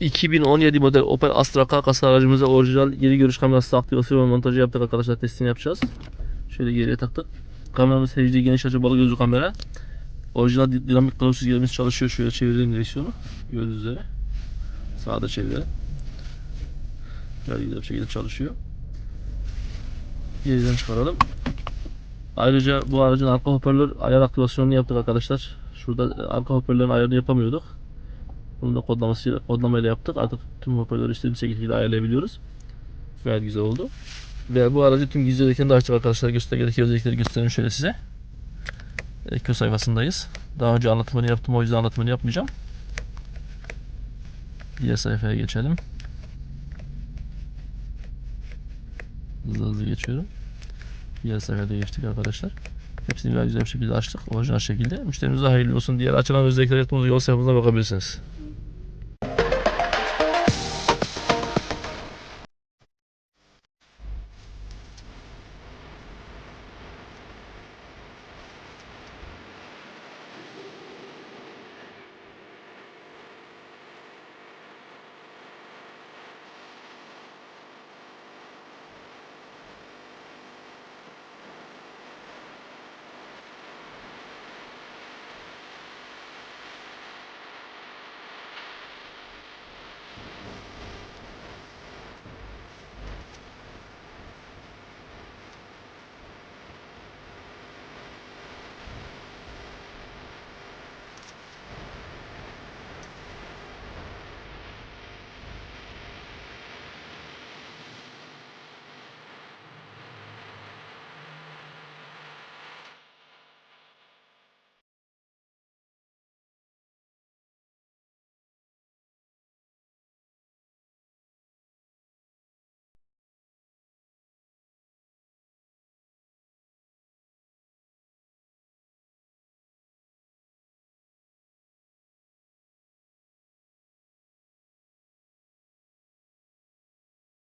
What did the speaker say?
2017 model Opel Astra K aracımıza orijinal geri görüş kamerası aktivasyon ve montajı yaptık arkadaşlar. Testini yapacağız. Şöyle geriye taktık. Kameramız HD geniş açı balı gözlü kamera. Orijinal di- dinamik kılavuz çizgilerimiz çalışıyor. Şöyle çevireyim direksiyonu. Gördüğünüz üzere. Sağda çevirelim. Gayet güzel bir şekilde çalışıyor. Geriden çıkaralım. Ayrıca bu aracın arka hoparlör ayar aktivasyonunu yaptık arkadaşlar. Şurada arka hoparlörün ayarını yapamıyorduk. Bunu da kodlaması, kodlamayla yaptık. Artık tüm hoparlörü istediğimiz şekilde ayarlayabiliyoruz. Gayet güzel oldu. Ve bu aracı tüm gizli özelliklerini de açtık arkadaşlar. Göstergedeki özellikleri göstereyim şöyle size. Ekö sayfasındayız. Daha önce anlatımını yaptım o yüzden anlatımını yapmayacağım. Diğer sayfaya geçelim. Hızlı hızlı geçiyorum. Diğer sayfada geçtik arkadaşlar. Hepsini güzel bir şekilde açtık. Orijinal şekilde. Müşterimize hayırlı olsun. Diğer açılan özellikler yaptığımız yol sayfamıza bakabilirsiniz.